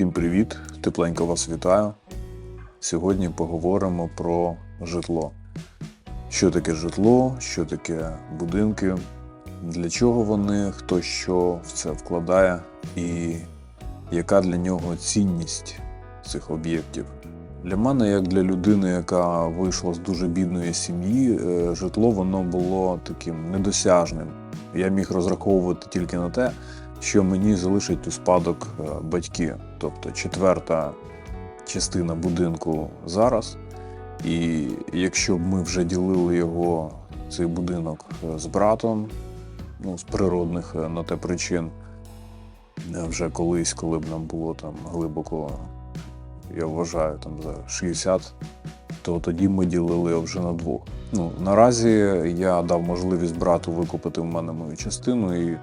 Всім привіт! Тепленько вас вітаю. Сьогодні поговоримо про житло. Що таке житло, що таке будинки, для чого вони, хто що в це вкладає, і яка для нього цінність цих об'єктів. Для мене, як для людини, яка вийшла з дуже бідної сім'ї, е, житло воно було таким недосяжним. Я міг розраховувати тільки на те, що мені залишать у спадок е, батьки, тобто четверта частина будинку зараз. І якщо б ми вже ділили його, цей будинок е, з братом, ну, з природних е, на те причин, е, вже колись, коли б нам було там глибоко, я вважаю, там за 60, то тоді ми ділили вже на двох. Ну, наразі я дав можливість брату викупити в мене мою частину і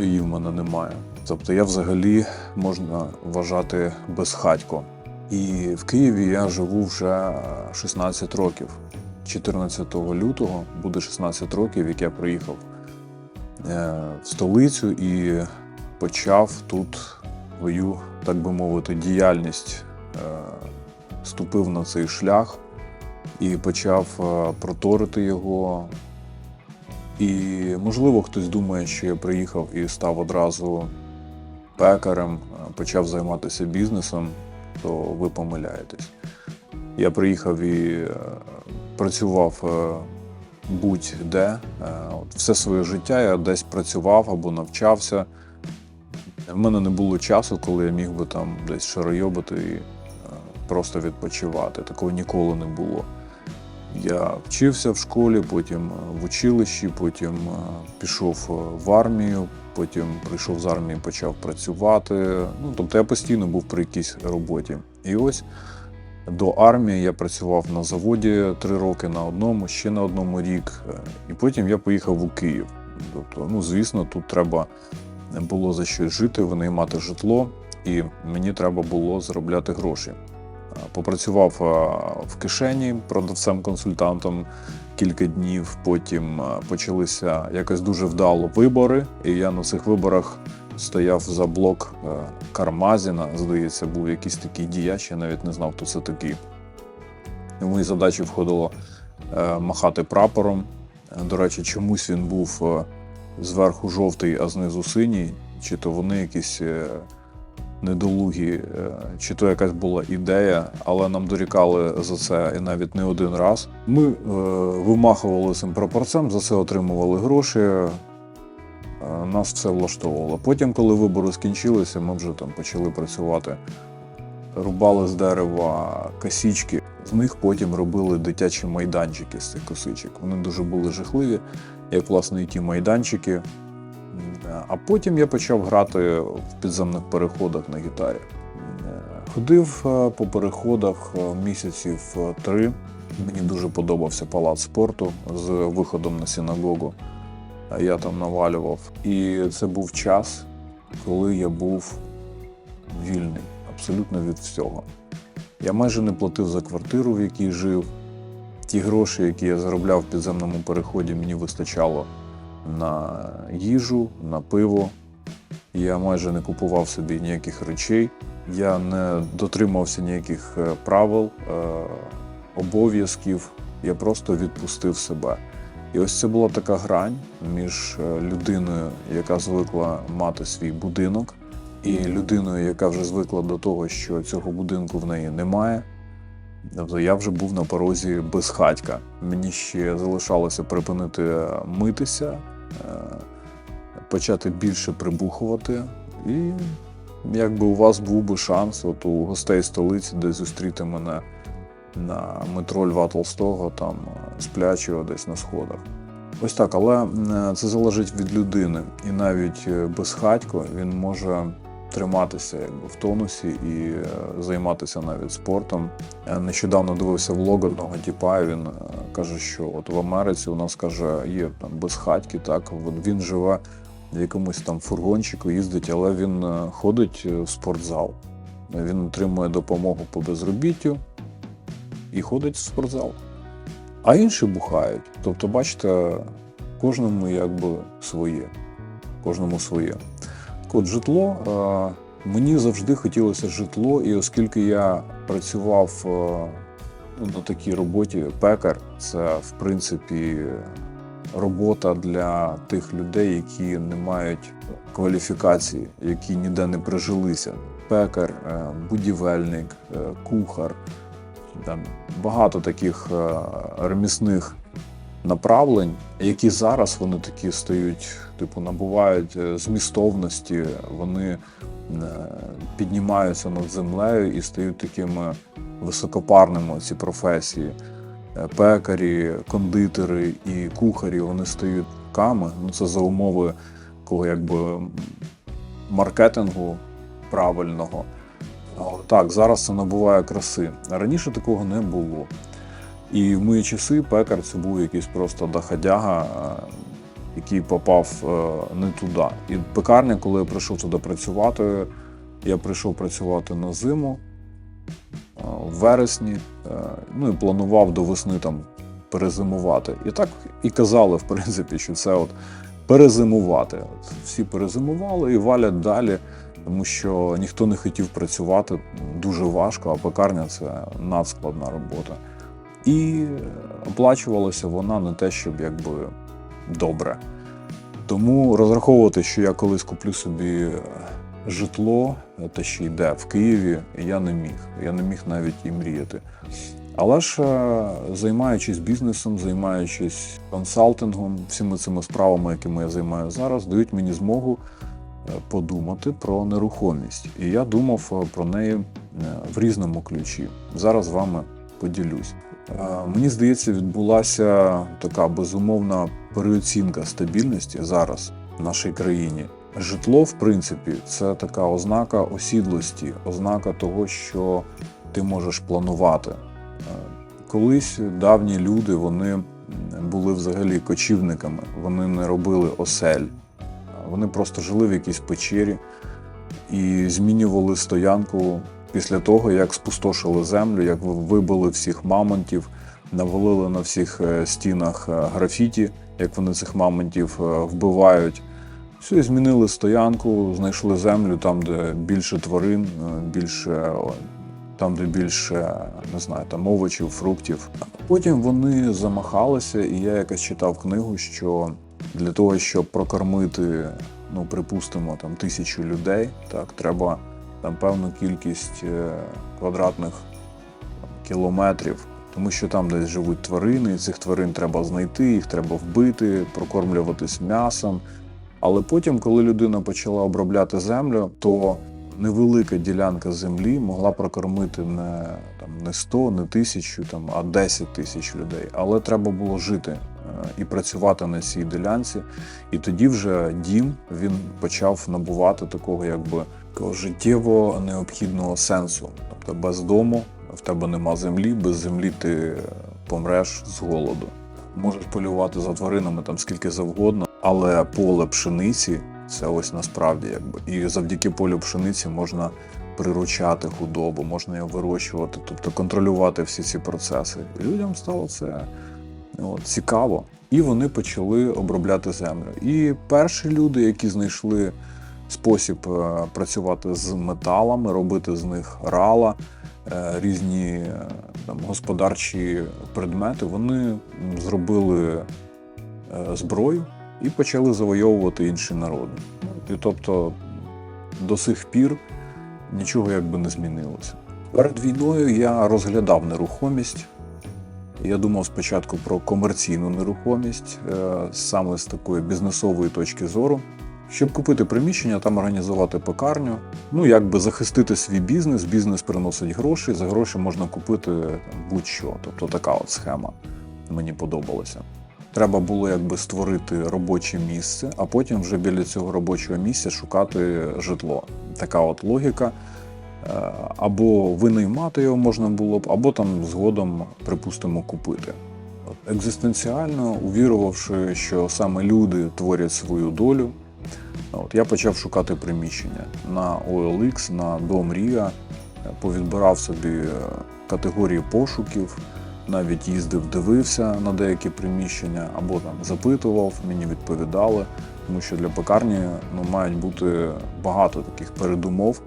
її в мене немає. Тобто я взагалі можна вважати безхатько. І в Києві я живу вже 16 років. 14 лютого буде 16 років, як я приїхав е, в столицю і почав тут свою, так би мовити, діяльність. Е, Ступив на цей шлях і почав е, проторити його, і можливо хтось думає, що я приїхав і став одразу пекарем, е, почав займатися бізнесом, то ви помиляєтесь. Я приїхав і е, працював е, будь-де. Все своє життя я десь працював або навчався. В мене не було часу, коли я міг би там десь шаройобити і просто відпочивати. Такого ніколи не було. Я вчився в школі, потім в училищі, потім пішов в армію, потім прийшов з армії, почав працювати. Ну, тобто я постійно був при якійсь роботі. І ось до армії я працював на заводі три роки на одному, ще на одному рік. І потім я поїхав у Київ. Тобто, ну, звісно, тут треба було за щось жити, винаймати житло, і мені треба було заробляти гроші. Попрацював в кишені продавцем-консультантом кілька днів. Потім почалися якось дуже вдало вибори, і я на цих виборах стояв за блок а, Кармазіна. Здається, був якийсь такий діяч, я навіть не знав, хто це такий. В мої задачі входило е, махати прапором. Е, До речі, чомусь він був е, зверху жовтий, а знизу синій, чи то вони якісь е, недолугі, е, чи то якась була ідея, але нам дорікали за це і навіть не один раз. Ми е, вимахували цим прапорцем, за це отримували гроші. е, Нас все влаштовувало. Потім, коли вибори скінчилися, ми вже там почали працювати. Рубали з дерева косічки. З них потім робили дитячі майданчики з цих косичок. Вони дуже були жахливі, як власне і ті майданчики. А потім я почав грати в підземних переходах на гітарі. Е, Ходив е, по переходах е, місяців три. Мені дуже подобався палац спорту з виходом на синагогу. Я там навалював. І це був час, коли я був вільний абсолютно від всього. Я майже не платив за квартиру, в якій жив. Ті гроші, які я заробляв в підземному переході, мені вистачало на їжу, на пиво. Я майже не купував собі ніяких речей. Я не дотримався ніяких е, правил, е, обов'язків. Я просто відпустив себе. І ось це була така грань між е, людиною, яка звикла мати свій будинок, і людиною, яка вже звикла до того, що цього будинку в неї немає. Тобто я вже був на порозі безхатька. Мені ще залишалося припинити митися, почати більше прибухувати. І якби у вас був би шанс, от у гостей столиці, де зустріти мене на метро Льва Толстого, там е, сплячого десь на сходах. Ось так, але е, це залежить від людини. І навіть е, безхатько він може триматися якби, в тонусі і е, займатися навіть спортом. Я нещодавно дивився влог одного тіпа, він е, каже, що от в Америці у нас каже, є там безхатьки, так він живе в якомусь там фургончику, їздить, але він е, ходить е, в спортзал. Він отримує допомогу по безробіттю і ходить в спортзал. А інші бухають. Тобто, бачите, кожному якби своє. Кожному своє. От житло, е, Мені завжди хотілося житло, і оскільки я працював е, ну, на такій роботі, пекар, це в принципі робота для тих людей, які не мають кваліфікації, які ніде не прижилися. Пекар, е, будівельник, кухар. Там багато таких ремісних направлень, які зараз вони такі стають, типу, набувають е, змістовності, вони е, піднімаються над землею і стають такими високопарними ці професії. Е, Пекарі, кондитери і кухарі вони стають ками. Ну це за умови такого якби маркетингу правильного. Так, зараз це набуває краси. Раніше такого не було. І в мої часи пекар це був якийсь просто доходяга, який попав е, не туди. І пекарня, коли я прийшов туди працювати, я прийшов працювати на зиму е, в вересні, е, ну і планував до весни там перезимувати. І так і казали, в принципі, що це от перезимувати. Всі перезимували і валять далі, тому що ніхто не хотів працювати дуже важко, а пекарня це надскладна робота. І оплачувалася вона не те, щоб якби добре. Тому розраховувати, що я колись куплю собі житло, те, що йде в Києві, я не міг. Я не міг навіть і мріяти. Але ж е, займаючись бізнесом, займаючись консалтингом, всіми цими справами, якими я займаю зараз, дають мені змогу е, подумати про нерухомість. І я думав е, про неї е, в різному ключі. Зараз з вами поділюсь. Е, Мені здається, відбулася така безумовна переоцінка стабільності зараз в нашій країні. Житло, в принципі, це така ознака осідлості, ознака того, що ти можеш планувати. Е, Колись давні люди вони були взагалі кочівниками, вони не робили осель, вони просто жили в якійсь печері і змінювали стоянку після того, як спустошили землю, як ви- вибили всіх мамонтів, навалили на всіх е, стінах е, графіті, як вони цих мамонтів е, вбивають. Все, змінили стоянку, знайшли землю там, де більше тварин, більше там, де більше не знаю, там овочів, фруктів. Потім вони замахалися, і я якось читав книгу, що для того, щоб прокормити, ну припустимо, там тисячу людей, так треба там певну кількість е, квадратних кілометрів. Тому що там десь живуть тварини, і цих тварин треба знайти, їх треба вбити, прокормлюватись м'ясом. Але потім, коли людина почала обробляти землю, то невелика ділянка землі могла прокормити не, там, не 100, не тисячу, там, а 10 тисяч людей. Але треба було жити е, і працювати на цій ділянці. І тоді вже дім він почав набувати такого, якби такого життєво необхідного сенсу. Тобто без дому в тебе нема землі, без землі ти помреш з голоду. Можеш полювати за тваринами там скільки завгодно, але поле пшениці це ось насправді якби. І завдяки полю пшениці можна приручати худобу, можна її вирощувати, тобто контролювати всі ці процеси. І людям стало це от, цікаво. І вони почали обробляти землю. І перші люди, які знайшли спосіб е, працювати з металами, робити з них рала, е, різні е, там, господарчі предмети, вони зробили зброю і почали завойовувати інші народи. І тобто до сих пір нічого якби не змінилося. Перед війною я розглядав нерухомість. Я думав спочатку про комерційну нерухомість саме з такої бізнесової точки зору. Щоб купити приміщення, там організувати пекарню, ну якби захистити свій бізнес. Бізнес приносить гроші. За гроші можна купити будь-що. Тобто така от схема мені подобалася. Треба було якби створити робоче місце, а потім вже біля цього робочого місця шукати житло. Така от логіка. Е, Або винаймати його можна було б, або там згодом, припустимо, купити. Екзистенціально, увірувавши, що саме люди творять свою долю, от я почав шукати приміщення на OLX, на Дом Ріа, повідбирав собі е, категорії пошуків, навіть їздив, дивився на деякі приміщення, або там запитував, мені відповідали, тому що для пекарні ну, мають бути багато таких передумов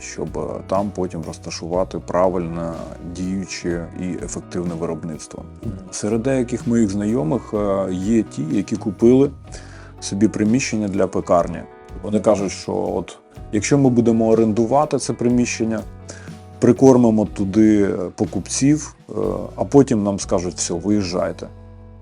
щоб е, там потім розташувати правильне діюче і ефективне виробництво. Серед деяких моїх знайомих е, є ті, які купили собі приміщення для пекарні. Вони кажуть, що от якщо ми будемо орендувати це приміщення, прикормимо туди покупців, е, а потім нам скажуть, все, виїжджайте.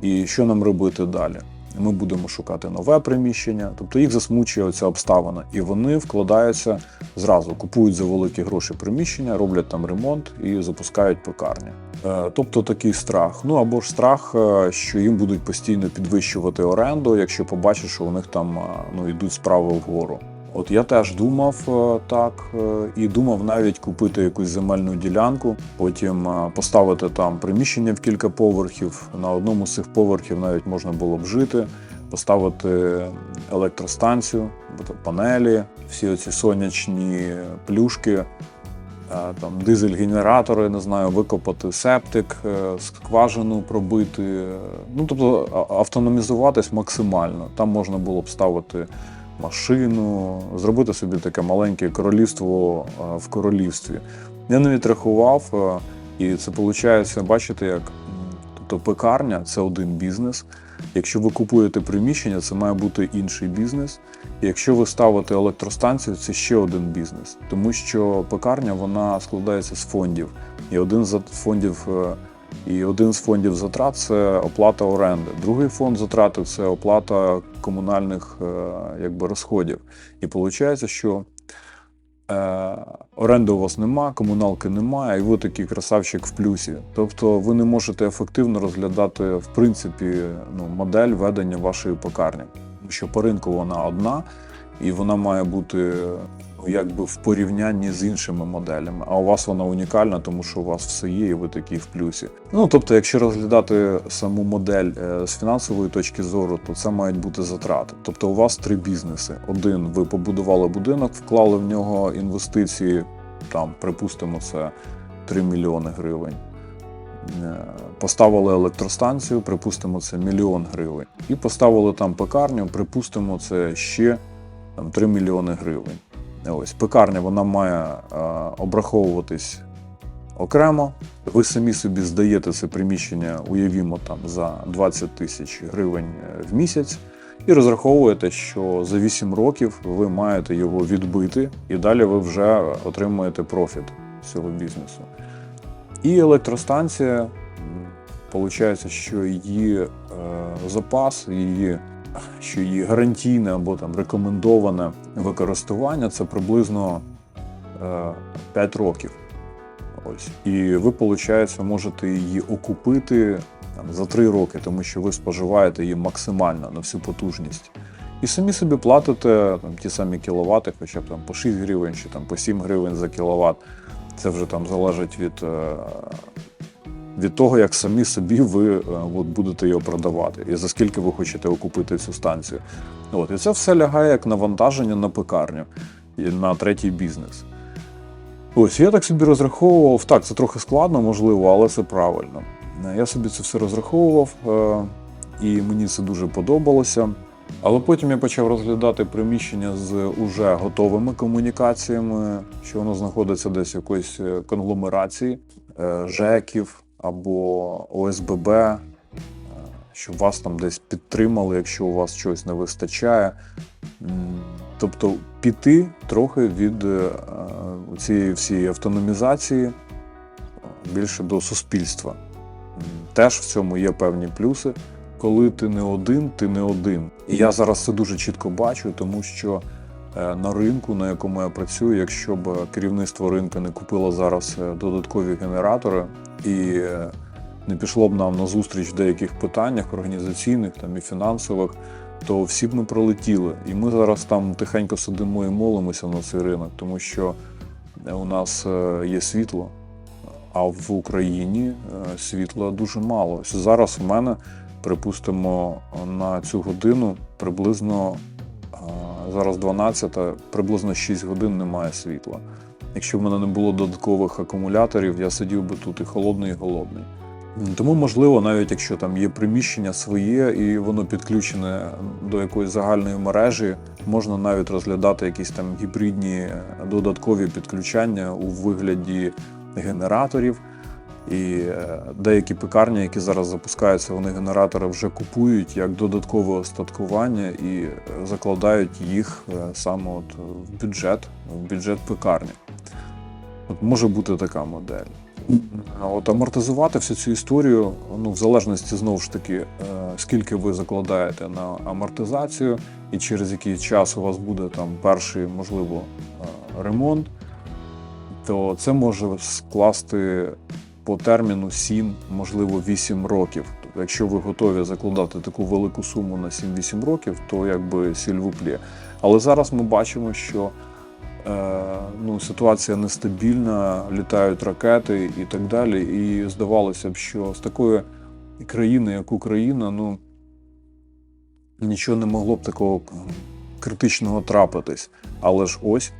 І що нам робити далі? Ми будемо шукати нове приміщення, тобто їх засмучує оця обставина, і вони вкладаються зразу, купують за великі гроші приміщення, роблять там ремонт і запускають пекарні. Е, Тобто такий страх. Ну або ж страх, е, що їм будуть постійно підвищувати оренду, якщо побачать, що у них там е, ну йдуть справи вгору. От я теж думав е, так, е, і думав навіть купити якусь земельну ділянку, потім е, поставити там приміщення в кілька поверхів. На одному з цих поверхів навіть можна було б жити, поставити електростанцію, панелі, всі оці сонячні плюшки, там дизель-генератори, не знаю, викопати септик, скважину пробити. Ну тобто автономізуватись максимально. Там можна було б ставити машину, зробити собі таке маленьке королівство е, в королівстві. Я навіть рахував, е, і це виходить, бачите, як тобто пекарня це один бізнес. Якщо ви купуєте приміщення, це має бути інший бізнес. І якщо ви ставите електростанцію, це ще один бізнес, тому що пекарня вона складається з фондів, і один з фондів. І один з фондів затрат це оплата оренди. Другий фонд затрати це оплата комунальних е, якби, розходів. І виходить, що е, оренди у вас нема, комуналки немає, і ви такий красавчик в плюсі. Тобто ви не можете ефективно розглядати в принципі ну, модель ведення вашої пекарні. Що по ринку вона одна, і вона має бути якби в порівнянні з іншими моделями. А у вас вона унікальна, тому що у вас все є, і ви такі в плюсі. Ну тобто, якщо розглядати саму модель е, з фінансової точки зору, то це мають бути затрати. Тобто, у вас три бізнеси: один ви побудували будинок, вклали в нього інвестиції, там, припустимо, це 3 мільйони гривень. Е, Поставили електростанцію, припустимо, це мільйон гривень. І поставили там пекарню, припустимо, це ще там, 3 мільйони гривень. Ось пекарня вона має е, обраховуватись окремо. Ви самі собі здаєте це приміщення, уявімо, там за 20 тисяч гривень е, в місяць, і розраховуєте, що за 8 років ви маєте його відбити, і далі ви вже отримуєте профіт з цього бізнесу. І електростанція, виходить, що її е, запас, її що її гарантійне або там рекомендоване використання це приблизно е, 5 років. Ось. І ви, виходить, можете її окупити там, за 3 роки, тому що ви споживаєте її максимально на всю потужність. І самі собі платите там, ті самі кіловати, хоча б там по 6 гривень чи там по 7 гривень за кіловат. Це вже там залежить від, е, від того, як самі собі ви е, от, будете його продавати, і за скільки ви хочете окупити цю станцію. От, і це все лягає як навантаження на пекарню і на третій бізнес. Ось я так собі розраховував. Так, це трохи складно, можливо, але це правильно. Е, Я собі це все розраховував, е, і мені це дуже подобалося. Але потім я почав розглядати приміщення з уже готовими комунікаціями, що воно знаходиться десь в якоїсь конгломерації ЖЕКів або ОСББ, е, щоб вас там десь підтримали, якщо у вас щось не вистачає. Тобто піти трохи від е, цієї всієї автономізації е, більше до суспільства. Теж в цьому є певні плюси. Коли ти не один, ти не один. І я зараз це дуже чітко бачу, тому що на ринку, на якому я працюю, якщо б керівництво ринку не купило зараз е, додаткові генератори і е, не пішло б нам на зустріч в деяких питаннях організаційних там і фінансових, то всі б ми пролетіли. І ми зараз там тихенько сидимо і молимося на цей ринок, тому що е, у нас е, є світло, а в Україні е, світла дуже мало. Зараз в мене, припустимо, на цю годину приблизно е, зараз 12, приблизно 6 годин немає світла. Якщо в мене не було додаткових акумуляторів, я сидів би тут і холодний, і голодний. Тому, можливо, навіть якщо там є приміщення своє і воно підключене до якоїсь загальної мережі, можна навіть розглядати якісь там гібридні е, додаткові підключання у вигляді генераторів. І е, деякі пекарні, які зараз запускаються, вони генератори вже купують як додаткове остаткування і е, закладають їх е, саме от в бюджет, в бюджет пекарні. От може бути така модель. От амортизувати всю цю історію, ну, в залежності знову ж таки, скільки ви закладаєте на амортизацію, і через який час у вас буде там перший, можливо, ремонт, то це може скласти по терміну 7, можливо, 8 років. Тобто, якщо ви готові закладати таку велику суму на 7-8 років, то якби сільвуплє. Але зараз ми бачимо, що е, ну, ситуація нестабільна, літають ракети і так далі. І здавалося б, що з такої країни, як Україна, ну нічого не могло б такого критичного трапитись. Але ж ось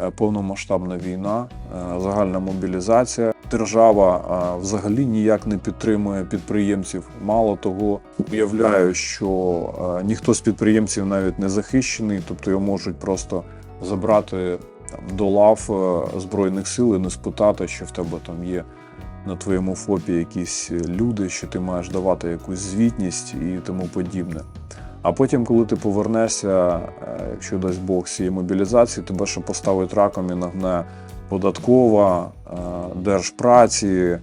е, повномасштабна війна, е, загальна мобілізація. Держава взагалі ніяк не підтримує підприємців. Мало того, уявляю, що ніхто з підприємців навіть не захищений, тобто його можуть просто забрати до лав Збройних сил і не спитати, що в тебе там є на твоєму ФОПі якісь люди, що ти маєш давати якусь звітність і тому подібне. А потім, коли ти повернешся, якщо дасть Бог цієї мобілізації, тебе ще поставить раком і нагне податкова, е, держпраці,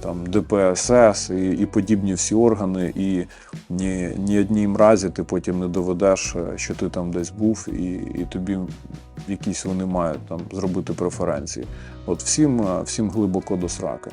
там ДПСС і, і подібні всі органи, і ні, ні одній разі ти потім не доведеш, е, що ти там десь був, і, і тобі якісь вони мають там зробити преференції. От всім, е, всім глибоко до сраки.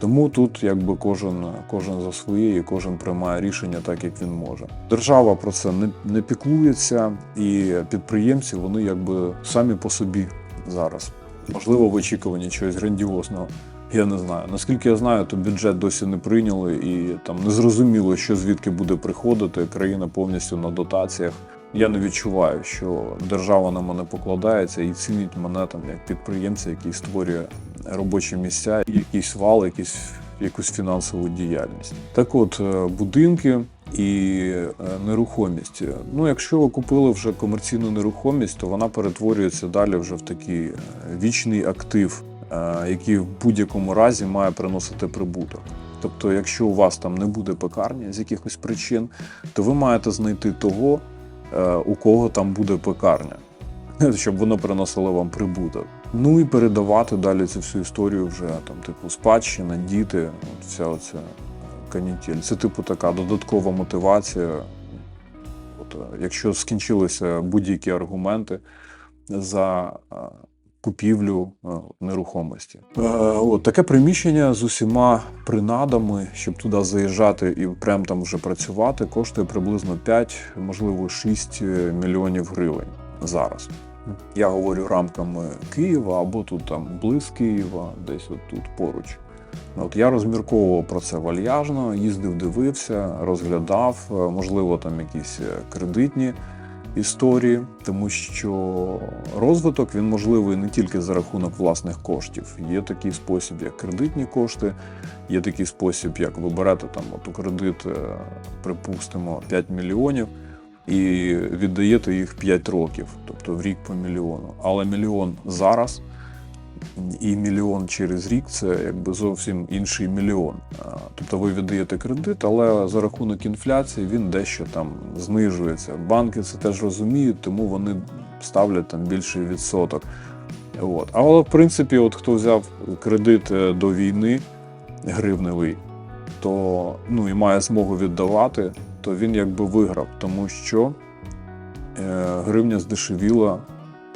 Тому тут якби кожен, кожен за своє і кожен приймає рішення так, як він може. Держава про це не, не піклується, і підприємці вони якби самі по собі зараз. Можливо, в очікуванні чогось грандіозного. Я не знаю. Наскільки я знаю, то бюджет досі не прийняли, і там не зрозуміло, що звідки буде приходити. Країна повністю на дотаціях. Я не відчуваю, що держава на мене покладається і цінить мене там як підприємця, який створює робочі місця, і якийсь вал, якийсь, якусь фінансову діяльність. Так от, е, будинки і е, нерухомість. Ну, якщо ви купили вже комерційну нерухомість, то вона перетворюється далі вже в такий е, вічний актив, е, який в будь-якому разі має приносити прибуток. Тобто, якщо у вас там не буде пекарні з якихось причин, то ви маєте знайти того, у кого там буде пекарня, щоб воно приносило вам прибуток. Ну і передавати далі цю всю історію вже там, типу, спадщина, діти, от вся оця канітель. Це типу така додаткова мотивація. От, е, якщо скінчилися будь-які аргументи за е, купівлю е, нерухомості. От таке приміщення з усіма принадами, щоб туди заїжджати і прям там вже працювати, коштує приблизно 5, можливо, 6 мільйонів гривень зараз. Я говорю рамками Києва або тут там близь Києва, десь от тут поруч. От я розмірковував про це вальяжно, їздив, дивився, розглядав, е, можливо, там якісь е, кредитні історії, тому що розвиток він можливий не тільки за рахунок власних коштів. Є такий спосіб, як кредитні кошти, є такий спосіб, як ви берете там от у кредит, е, припустимо, 5 мільйонів. І віддаєте їх 5 років, тобто в рік по мільйону. Але мільйон зараз і мільйон через рік це якби зовсім інший мільйон. Тобто ви віддаєте кредит, але за рахунок інфляції він дещо там знижується. Банки це теж розуміють, тому вони ставлять там більший відсоток. От. Але в принципі, от хто взяв кредит е, до війни гривневий, то ну і має змогу віддавати, то він якби виграв, тому що е, гривня здешевіла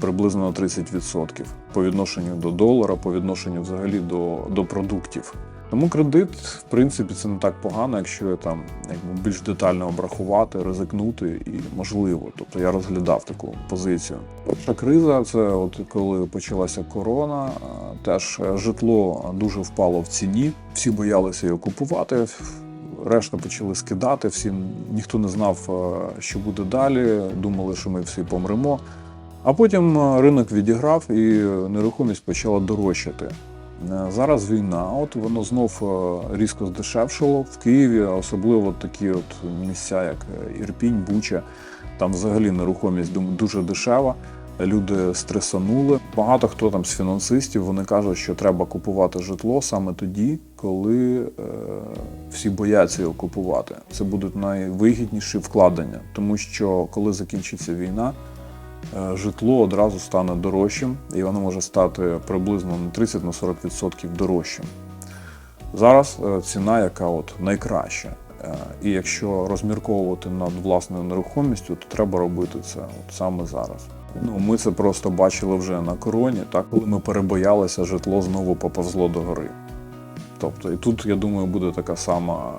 приблизно на 30% по відношенню до долара, по відношенню взагалі до, до продуктів. Тому кредит, в принципі, це не так погано, якщо там якби більш детально обрахувати, ризикнути і можливо. Тобто я розглядав таку позицію. Перша криза це от коли почалася корона, теж житло дуже впало в ціні. Всі боялися його купувати. Решта почали скидати, всі ніхто не знав, е, що буде далі. Думали, що ми всі помремо. А потім е, ринок відіграв і нерухомість почала дорожчати. Е, Зараз війна, от воно знов е, різко здешевшило в Києві, особливо такі от місця, як е, Ірпінь, Буча. Там взагалі нерухомість дуже дешева. Люди стресанули. Багато хто там з фінансистів вони кажуть, що треба купувати житло саме тоді, коли е, всі бояться його купувати. Це будуть найвигідніші вкладення, тому що коли закінчиться війна, е, житло одразу стане дорожчим, і воно може стати приблизно на 30-40% дорожчим. Зараз е, ціна, яка от найкраща. Е, І якщо розмірковувати над власною нерухомістю, то треба робити це от саме зараз. Ну, ми це просто бачили вже на короні, так коли ми перебоялися, житло знову поповзло до гори. Тобто, і тут, я думаю, буде така сама,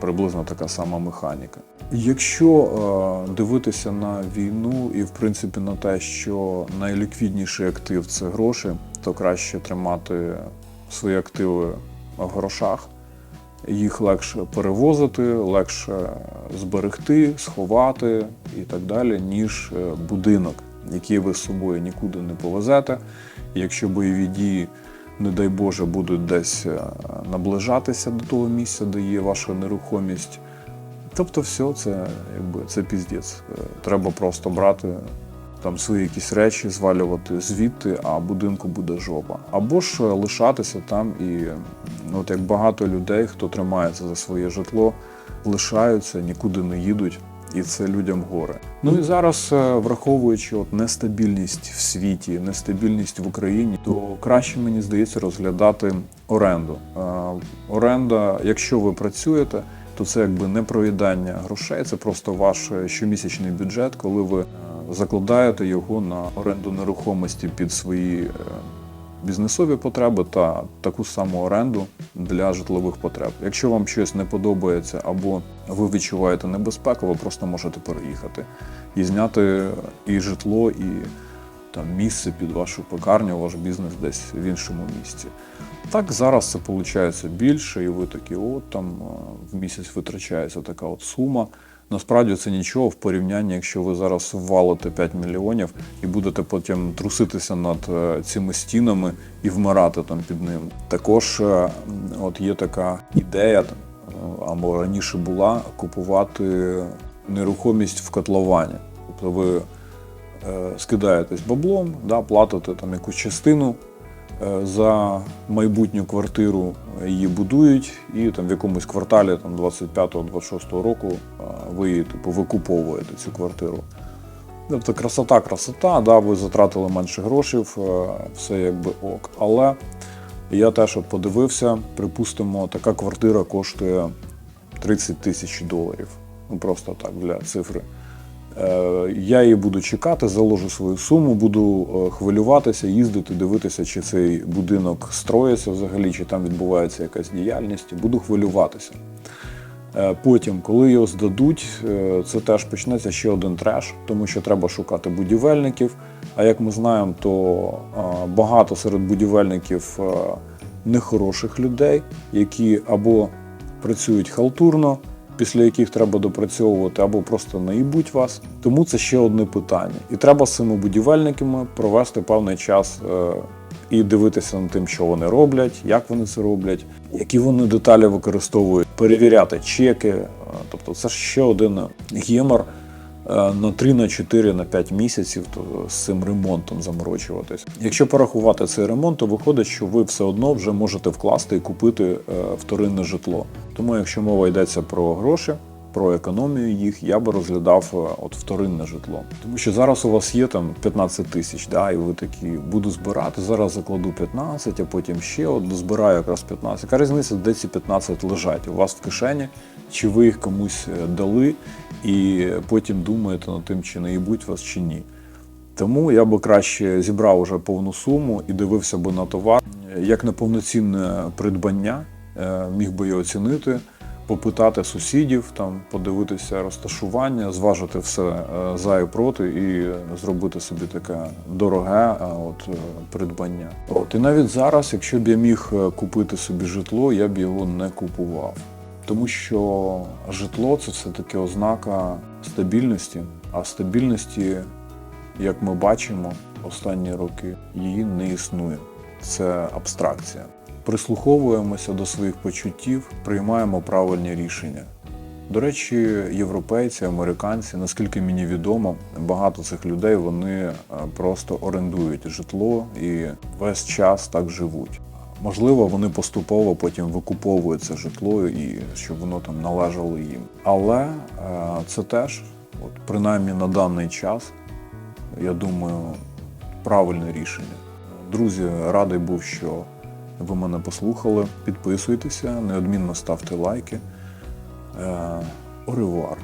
приблизно така сама механіка. Якщо е, дивитися на війну і, в принципі, на те, що найліквідніший актив це гроші, то краще тримати свої активи в грошах. Їх легше перевозити, легше зберегти, сховати і так далі, ніж е, будинок, який ви з собою нікуди не повезете. Якщо бойові дії, не дай Боже, будуть десь е, наближатися до того місця, де є ваша нерухомість. Тобто, все це якби це піздець. Е, Треба просто брати там свої якісь речі, звалювати звідти, а будинку буде жопа. Або ж е, лишатися там і ну, от як багато людей, хто тримається за своє житло, лишаються, нікуди не їдуть. І це людям горе. Ну і зараз, е, враховуючи от нестабільність в світі, нестабільність в Україні, то краще мені здається розглядати оренду. Оренда, якщо ви працюєте, то це якби не проїдання грошей, це просто ваш е, щомісячний бюджет, коли ви е, закладаєте його на оренду нерухомості під свої е, бізнесові потреби та таку саму оренду для житлових потреб. Якщо вам щось не подобається або ви відчуваєте небезпеку, ви просто можете переїхати і зняти і житло, і там місце під вашу пекарню, ваш бізнес десь в іншому місці. Так зараз це виходить більше, і ви такі, от там в місяць витрачається така от сума. Насправді це нічого в порівнянні, якщо ви зараз ввалите 5 мільйонів і будете потім труситися над е, цими стінами і вмирати там під ним. Також е, от є така ідея, е, або раніше була купувати нерухомість в котловані. Тобто ви скидаєтесь баблом, да, платите там якусь частину е, за майбутню квартиру, її будують, і там в якомусь кварталі там 25-26 року е, ви її типу викуповуєте цю квартиру. Тобто красота, красота, да, ви затратили менше грошей, е, все якби ок. Але я теж от подивився, припустимо, така квартира коштує 30 тисяч доларів. Ну просто так для цифри. Е, Я її буду чекати, заложу свою суму, буду е, хвилюватися, їздити, дивитися, чи цей будинок строїться взагалі, чи там відбувається якась діяльність. Буду хвилюватися. Е, Потім, коли його здадуть, це теж почнеться ще один треш, тому що треба шукати будівельників. А як ми знаємо, то багато серед будівельників нехороших людей, які або працюють халтурно, після яких треба допрацьовувати, або просто наїбуть вас. Тому це ще одне питання. І треба з цими будівельниками провести певний час е, і дивитися над тим, що вони роблять, як вони це роблять, які вони деталі використовують, перевіряти чеки. Е, Тобто це ще один гемор е, на 3, на 4, на 5 місяців то з цим ремонтом заморочуватись. Якщо порахувати цей ремонт, то виходить, що ви все одно вже можете вкласти і купити е, вторинне житло. Тому, якщо мова йдеться про гроші, про економію їх, я би розглядав е, от вторинне житло. Тому що зараз у вас є там 15 тисяч, да, і ви такі буду збирати. Зараз закладу 15, а потім ще от збираю якраз 15. Яка різниця, де ці 15 лежать? У вас в кишені, чи ви їх комусь е, дали, і потім думаєте над тим, чи наїбуть вас, чи ні. Тому я би краще зібрав уже повну суму і дивився би на товар як на повноцінне придбання, е, міг би його оцінити, попитати сусідів, там подивитися розташування, зважити все е, за і проти, і зробити собі таке дороге от, придбання. От і навіть зараз, якщо б я міг купити собі житло, я б його не купував. Тому що житло це все-таки ознака стабільності, а стабільності, як ми бачимо останні роки, її не існує. це абстракція. Прислуховуємося до своїх почуттів, приймаємо правильні рішення. До речі, європейці, американці, наскільки мені відомо, багато цих людей вони е, просто орендують житло і весь час так живуть. Можливо, вони поступово потім викуповують це житло і щоб воно там належало їм. Але е, це теж, от, принаймні на даний час, я думаю, правильне рішення. Друзі, радий був, що ви мене послухали. Підписуйтеся, неодмінно ставте лайки. Е, Оревуар.